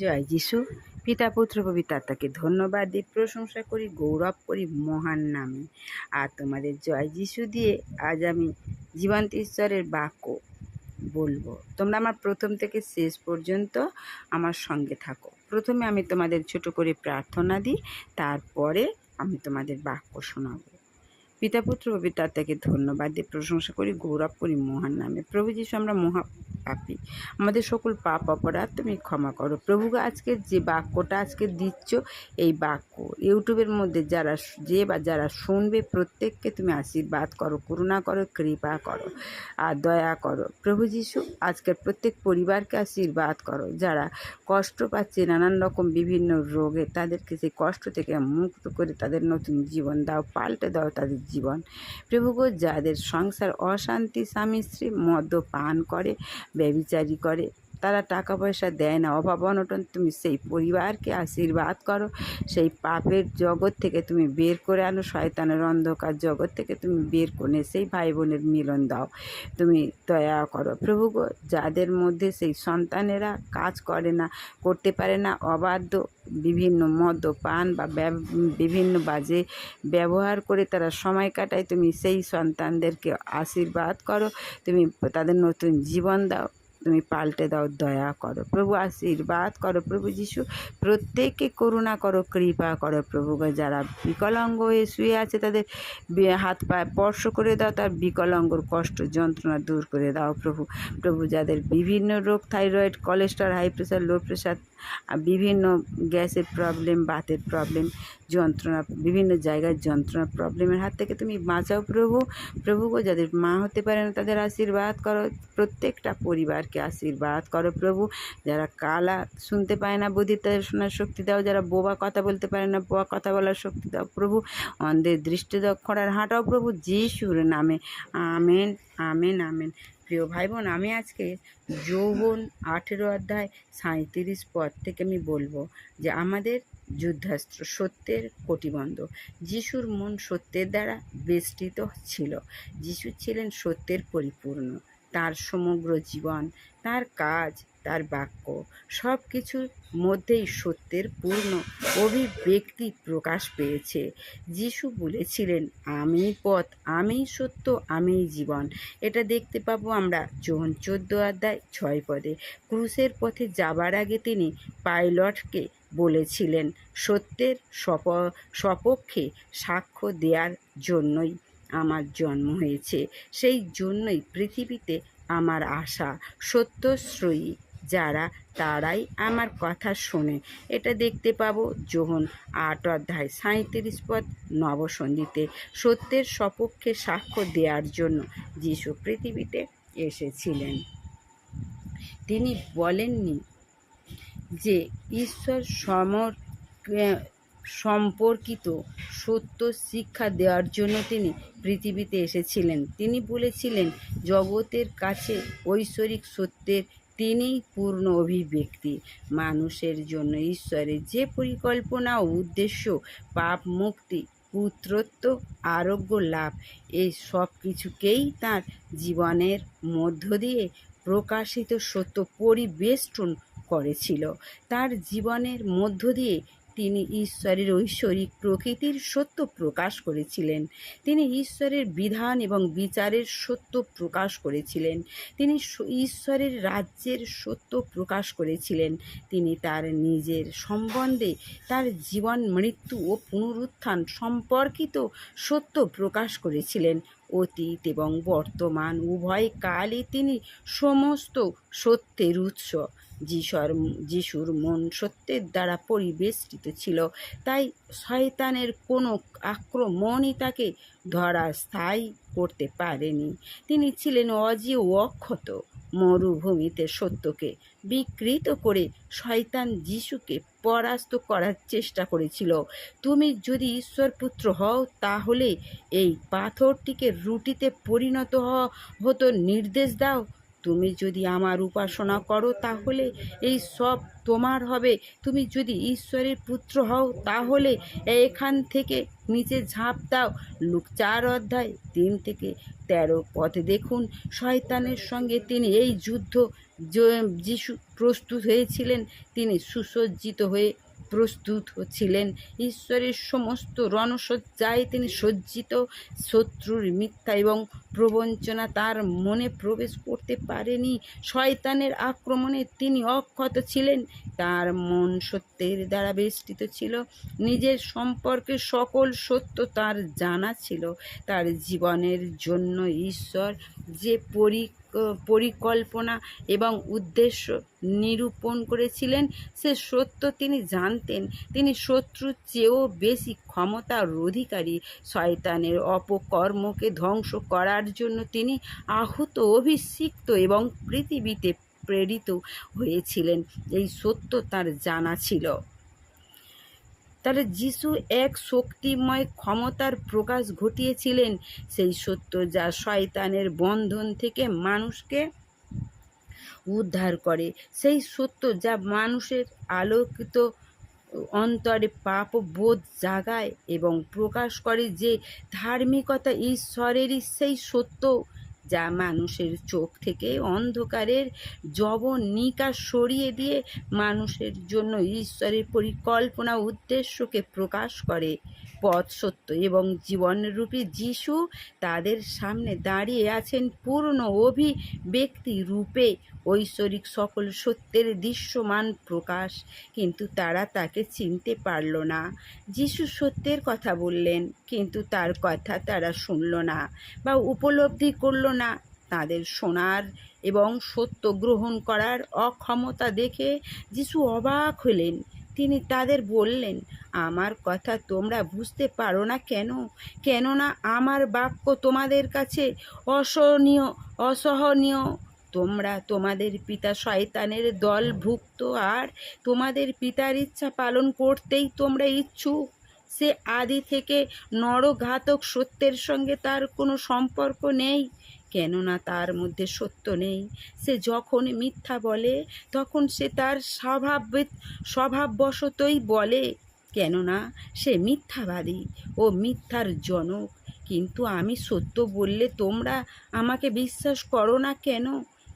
জয় যিশু। পিতা, পুত্র আত্মাকে ধন্যবাদ দিই প্রশংসা করি, গৌরব করি মহান নামে। আর তোমাদের জয় যিশু দিয়ে আজ আমি জীবন্ত ঈশ্বরের বাক্য বলব। তোমরা আমার প্রথম থেকে শেষ পর্যন্ত আমার সঙ্গে থাকো। প্রথমে আমি তোমাদের ছোট করে প্রার্থনা দিই, তারপরে আমি তোমাদের বাক্য শোনাবো। পিতা, পুত্র, পবিত্র আত্মাকে ধন্যবাদ দিয়ে প্রশংসা করি, গৌরব করি মহান নামে। প্রভু যিশু, আমরা মহা পাপি আমাদের সকল পাপ অপরাধ তুমি ক্ষমা করো। প্রভুকে আজকে যে বাক্যটা আজকে দিচ্ছ, এই বাক্য ইউটিউবের মধ্যে যারা যে বা যারা শুনবে, প্রত্যেককে তুমি আশীর্বাদ করো, করুণা করো, কৃপা করো আর দয়া করো। প্রভু যিশু, আজকের প্রত্যেক পরিবারকে আশীর্বাদ করো। যারা কষ্ট পাচ্ছে, নানান রকম বিভিন্ন রোগে, তাদেরকে সেই কষ্ট থেকে মুক্ত করে তাদের নতুন জীবন দাও, পাল্টে দাও তাদের জীবন। প্রভু গো, যাদের সংসার অশান্তি, স্বামী স্ত্রী মদ্য পান করে ব্যবিচারী করে। তারা টাকা পয়সা দেয় না। অভাব, অনটন, তুমি সেই পরিবারকে আশীর্বাদ করো। সেই পাপের জগৎ থেকে তুমি বের করে আনো। শয়তানের অন্ধকার জগৎ থেকে তুমি বের করে সেই ভাই বোনের মিলন দাও। তুমি দয়া করো। প্রভু গো, যাদের মধ্যে সেই সন্তানেরা কাজ করে না, করতে পারে না, অবাধ্য, বিভিন্ন মদ্য পান বা বিভিন্ন বাজে ব্যবহার করে তারা সময় কাটায়, তুমি সেই সন্তানদেরকে আশীর্বাদ করো। তুমি তাদের নতুন জীবন দাও। তুমি পাল্টে দাও, দয়া করো। প্রভু, আশীর্বাদ করো। প্রভু যিশু, প্রত্যেককে করুণা করো, কৃপা করো। প্রভু যারা বিকলাঙ্গ হয়ে শুয়ে আছে, তাদের হাত পায়ে স্পর্শ করে দাও। তার বিকলাঙ্গর কষ্ট, যন্ত্রণা দূর করে দাও প্রভু। প্রভু, যাদের বিভিন্ন রোগ, thyroid, cholesterol, high pressure low pressure বিভিন্ন গ্যাসের প্রবলেম বাতের প্রবলেম যন্ত্রণা, বিভিন্ন জায়গায় যন্ত্রণা প্রবলেমের হাত থেকে তুমি বাঁচাও প্রভু। প্রভু গো, যাদের মা হতে পারে না, তাদের আশীর্বাদ করো। প্রত্যেকটা পরিবারকে আশীর্বাদ করো প্রভু। যারা কালা শুনতে পায় না বুদ্ধি, তাদের শোনার শক্তি দাও। যারা বোবা কথা বলতে পারে না, বোবা কথা বলার শক্তি দাও প্রভু। অন্ধের দৃষ্টি দাও খরার হাঁটাও প্রভু। যিশুর নামে, আমেন আমেন আমেন। প্রিয় ভাই বোন আমি আজকে যৌবন আঠেরো অধ্যায় সাঁত্রিশ পদ থেকে আমি বলব যে আমাদের যুদ্ধাস্ত্র সত্যের কটিবন্ধ। যিশুর মন সত্যের দ্বারা বেষ্টিত ছিল, যিশু ছিলেন সত্যের পরিপূর্ণ। তার সমগ্র জীবন, তার কাজ, তার বাক্য সব কিছুর মধ্যেই সত্যের পূর্ণ অভিব্যক্তি প্রকাশ পেয়েছে। যিশু বলেছিলেন, আমি পথ, আমি সত্য, আমি জীবন। এটা দেখতে পাবো আমরা যোহন চোদ্দ অধ্যায় ছয় পদে। ক্রুসের পথে যাবার আগে তিনি পাইলটকে বলেছিলেন, সত্যের সপ, সপক্ষে সাক্ষ্য দেওয়ার জন্যই আমার জন্ম হয়েছে। সেই জন্যই পৃথিবীতে আমার আশা সত্যশ্রয়ী। যারা তারাই আমার কথা শোনে। এটা দেখতে পাবো যোহন আট অধ্যায় সাঁত্রিশ পদ নবসন্ধিতে। সত্যের সপক্ষে সাক্ষ্য দেওয়ার জন্য যিশু পৃথিবীতে এসেছিলেন। তিনি বলেননি যে ঈশ্বর সমর সম্পর্কিত সত্য শিক্ষা দেওয়ার জন্য তিনি পৃথিবীতে এসেছিলেন। তিনি বলেছিলেন, জগতের কাছে ঐশ্বরিক সত্যের তিনিই পূর্ণ অভিব্যক্তি। মানুষের জন্য ঈশ্বরের যে পরিকল্পনা ও উদ্দেশ্য, পাপ মুক্তি, পুত্রত্ব, আরোগ্য, লাভ এই সব কিছুকেই তার জীবনের মধ্য দিয়ে প্রকাশিত সত্য পরিবেষ্টন করেছিল। তার জীবনের মধ্য দিয়ে তিনি ঈশ্বরের ঐশ্বরিক প্রকৃতির সত্য প্রকাশ করেছিলেন। তিনি ঈশ্বরের বিধান এবং বিচারের সত্য প্রকাশ করেছিলেন। তিনি ঈশ্বরের রাজ্যের সত্য প্রকাশ করেছিলেন। তিনি তার নিজের সম্বন্ধে তার জীবন, মৃত্যু ও পুনরুত্থান সম্পর্কিত সত্য প্রকাশ করেছিলেন। অতীত এবং বর্তমান উভয় কালে তিনি সমস্ত সত্যের উৎস। যিশর, যিশুর মন সত্যের দ্বারা পরিবেষ্টিত ছিল, তাই শয়তানের কোনো আক্রমণই তাকে ধরা স্থায়ী করতে পারেনি। তিনি ছিলেন অজি অক্ষত। মরুভূমিতে সত্যকে বিকৃত করে শয়তান যিশুকে পরাস্ত করার চেষ্টা করেছিল। তুমি যদি ঈশ্বর পুত্র হও, তাহলে এই পাথরটিকে রুটিতে পরিণত হতো নির্দেশ দাও। তুমি যদি আমার উপাসনা করো, তাহলে এই সব তোমার হবে। তুমি যদি ঈশ্বরের পুত্র হও, তাহলে এখান থেকে নিচে ঝাঁপ দাও। লুক চার অধ্যায় তিন থেকে তেরো পথে দেখুন। শয়তানের সঙ্গে তিনি এই যুদ্ধ যিশু প্রস্তুত হয়েছিলেন, তিনি সুসজ্জিত হয়ে প্রস্তুত ছিলেন। ঈশ্বরের সমস্ত রণসজ্জায় তিনি সজ্জিত। শত্রুর মিথ্যা এবং প্রবঞ্চনা তার মনে প্রবেশ করতে পারেনি। শয়তানের আক্রমণে তিনি অক্ষত ছিলেন। তার মন সত্যের দ্বারা বেষ্টিত ছিল। নিজের সম্পর্কে সকল সত্য তার জানা ছিল। তার জীবনের জন্য ঈশ্বর যে পরি পরিকল্পনা এবং উদ্দেশ্য নিরূপণ করেছিলেন। সে সত্য তিনি জানতেন। তিনি শত্রুর চেয়েও বেশি ক্ষমতার অধিকারী। শয়তানের অপকর্মকে ধ্বংস করার জন্য তিনি আহত, অভিষিক্ত এবং পৃথিবীতে প্রেরিত হয়েছিলেন। এই সত্য তার জানা ছিল। তাহলে যিশু এক শক্তিময় ক্ষমতার প্রকাশ ঘটিয়েছিলেন, সেই সত্য যা শয়তানের বন্ধন থেকে মানুষকে উদ্ধার করে। সেই সত্য যা মানুষের আলোকিত অন্তরে পাপ বোধ জাগায় এবং প্রকাশ করে যে ধার্মিকতা ঈশ্বরেরই সেই সত্য যা মানুষের চোখ থেকে অন্ধকারের জবনিকা সরিয়ে দিয়ে মানুষের জন্য ঈশ্বরের পরিকল্পনা উদ্দেশ্যকে প্রকাশ করে। পথ সত্য এবং জীবনরূপী যিশু তাদের সামনে দাঁড়িয়ে আছেন পূর্ণ অভিব্যক্তি রূপে। ঐশ্বরিক সকল সত্যের দৃশ্যমান প্রকাশ। কিন্তু তারা তাকে চিনতে পারল না। যিশু সত্যের কথা বললেন, কিন্তু তার কথা তারা শুনল না বা উপলব্ধি করল না। তাদের শোনার এবং সত্য গ্রহণ করার অক্ষমতা দেখে যিশু অবাক হলেন। তিনি তাদের বললেন, আমার কথা তোমরা বুঝতে পারো না কেন? কেননা আমার বাক্য তোমাদের কাছে অসহনীয় অসহনীয়। তোমরা তোমাদের পিতা শয়তানের দলভুক্ত আর তোমাদের পিতার ইচ্ছা পালন করতেই তোমরা ইচ্ছুক। সে আদি থেকে নরঘাতক সত্যের সঙ্গে তার কোনো সম্পর্ক নেই। কেননা তার মধ্যে সত্য নেই। সে যখন মিথ্যা বলে, তখন সে তার স্বভাব স্বভাববশতই বলে, কেননা সে মিথ্যাবাদী ও মিথ্যার জনক। কিন্তু আমি সত্য বললে তোমরা আমাকে বিশ্বাস করো না কেন?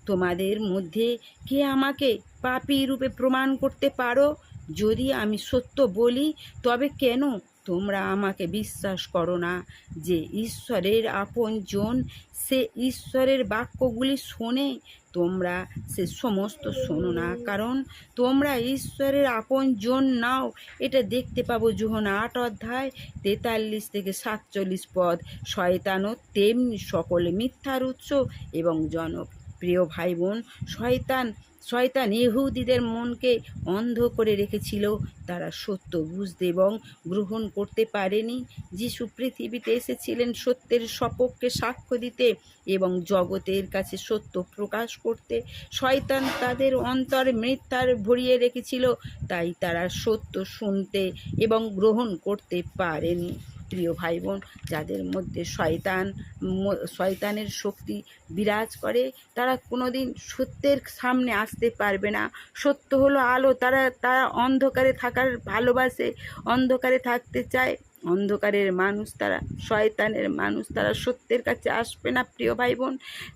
তোমাদের মধ্যে কে আমাকে পাপী রূপে প্রমাণ করতে পারো? যদি আমি সত্য বলি, তবে কেন তোমরা আমাকে বিশ্বাস করো না যে ঈশ্বরের আপন আপনজন সে ঈশ্বরের বাক্যগুলি শোনে, তোমরা সে সমস্ত শোনো না। কারণ তোমরা ঈশ্বরের আপনজন নাও। এটা দেখতে পাবো যখন আট অধ্যায় তেতাল্লিশ থেকে সাতচল্লিশ পদ। শয়তানও তেমনি সকলে মিথ্যার উৎস এবং জনক। প্রিয় ভাই বোন শয়তান শয়তান ইহুদিদের মনকে অন্ধ করে রেখেছিল। তারা সত্য বুঝতে এবং গ্রহণ করতে পারেনি। যিশু পৃথিবীতে এসেছিলেন সত্যের সপক্ষে সাক্ষ্য দিতে এবং জগতের কাছে সত্য প্রকাশ করতে। শয়তান তাদের অন্তর মিথ্যার ভরিয়ে রেখেছিল, তাই তারা সত্য শুনতে এবং গ্রহণ করতে পারেনি। প্রিয় ভাই বোন যাদের মধ্যে শয়তান শয়তানের শক্তি বিরাজ করে, তারা কোনোদিন সত্যের সামনে আসতে পারবে না। সত্য হলো আলো, তারা তারা অন্ধকারে থাকার ভালোবাসে, অন্ধকারে থাকতে চায়। অন্ধকারের মানুষ তারা, শয়তানের মানুষ তারা সত্যের কাছে আসবে না, প্রিয় ভাই বোন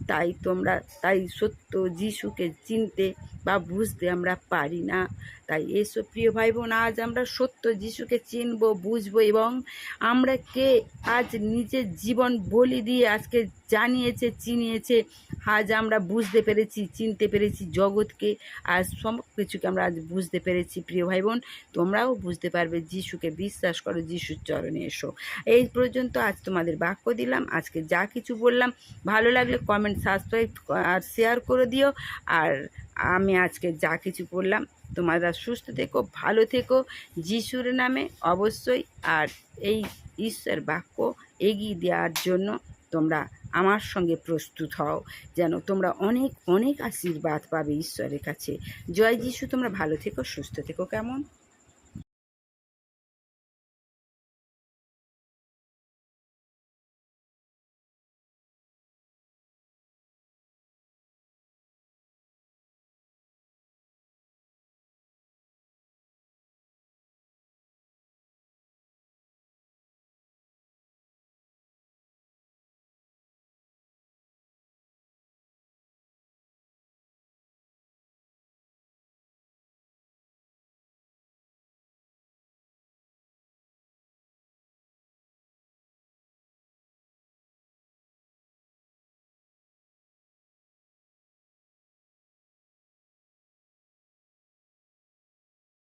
তাই তোমরা, তাই সত্য যিশুকে চিনতে বা বুঝতে আমরা পারি না। তাই এসো প্রিয় ভাই বোন আজ আমরা সত্য যিশুকে চিনব, বুঝব এবং আমরা কে আজ নিজের জীবন বলি দিয়ে আজকে জানিয়েছে, চিনিয়েছে। আজ আমরা বুঝতে পেরেছি, চিনতে পেরেছি জগৎকে। আজ সব কিছুকে আমরা আজ বুঝতে পেরেছি প্রিয় ভাই বোন তোমরাও বুঝতে পারবে, যিশুকে বিশ্বাস করো, যিশুর চরণে এসো। এই পর্যন্ত আজ তোমাদের বাক্য দিলাম। আজকে যা কিছু বললাম, ভালো লাগলে কমেন্ট সাবস্ক্রাইব আর শেয়ার করে দিও। আর আমি আজকে যা কিছু করলাম, তোমরা সুস্থ থেকো, ভালো থেকো, যিশুর নামে অবশ্যই, আর এই ঈশ্বর বাক্য এগিয়ে দেওয়ার জন্য তোমরা আমার সঙ্গে প্রস্তুত হও, যেন তোমরা অনেক অনেক আশীর্বাদ পাবে ঈশ্বরের কাছে। জয় যিশু, তোমরা ভালো থেকো, সুস্থ থেকো, কেমন?